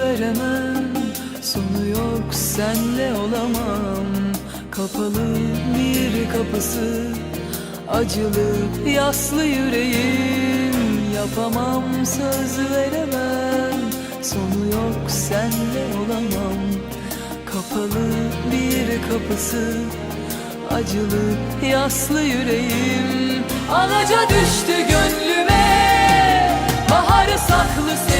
veremem. Sonu yok senle olamam. Kapalı bir kapısı Acılı yaslı yüreğim. Yapamam söz veremem. Sonu yok senle olamam. Kapalı bir kapısı Acılı yaslı yüreğim. Alaca düştü gönlüme Baharı saklı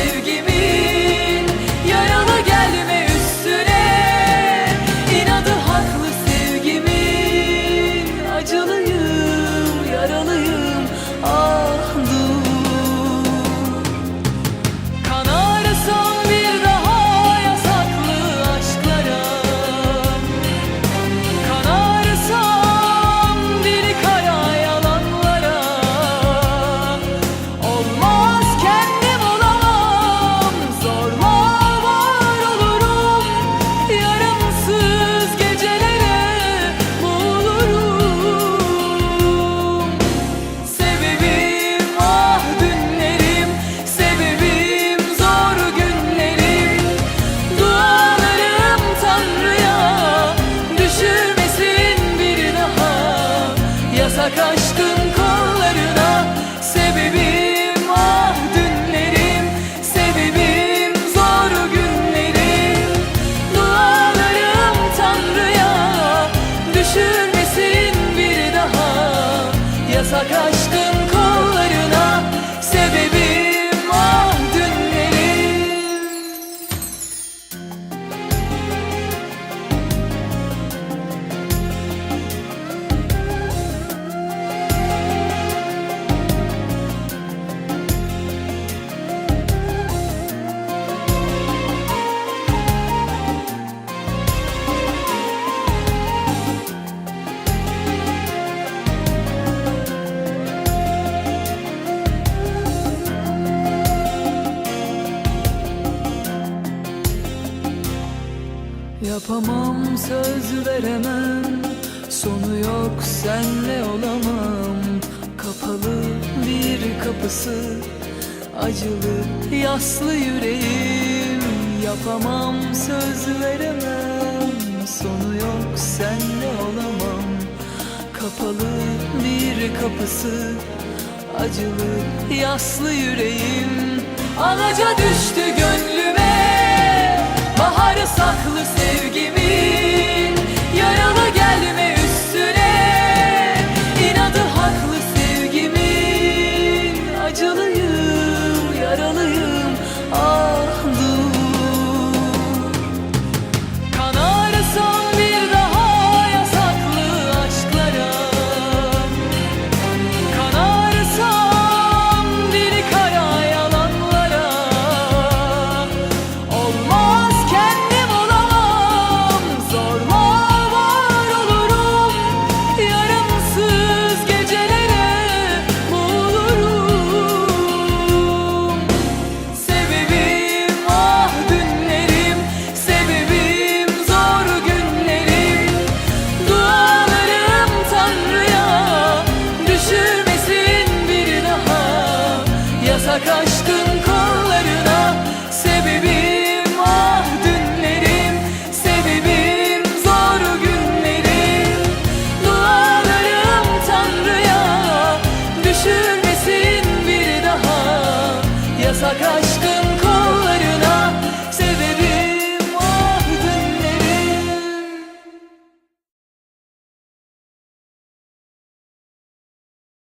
Yasak Yapamam söz veremem. Sonu yok senle olamam. Kapalı bir kapısı Acılı yaslı yüreğim. Yapamam söz veremem. Sonu yok senle olamam. Kapalı bir kapısı Acılı yaslı yüreğim. Alaca düştü gönlüme Baharı saklı sevgimin aşkın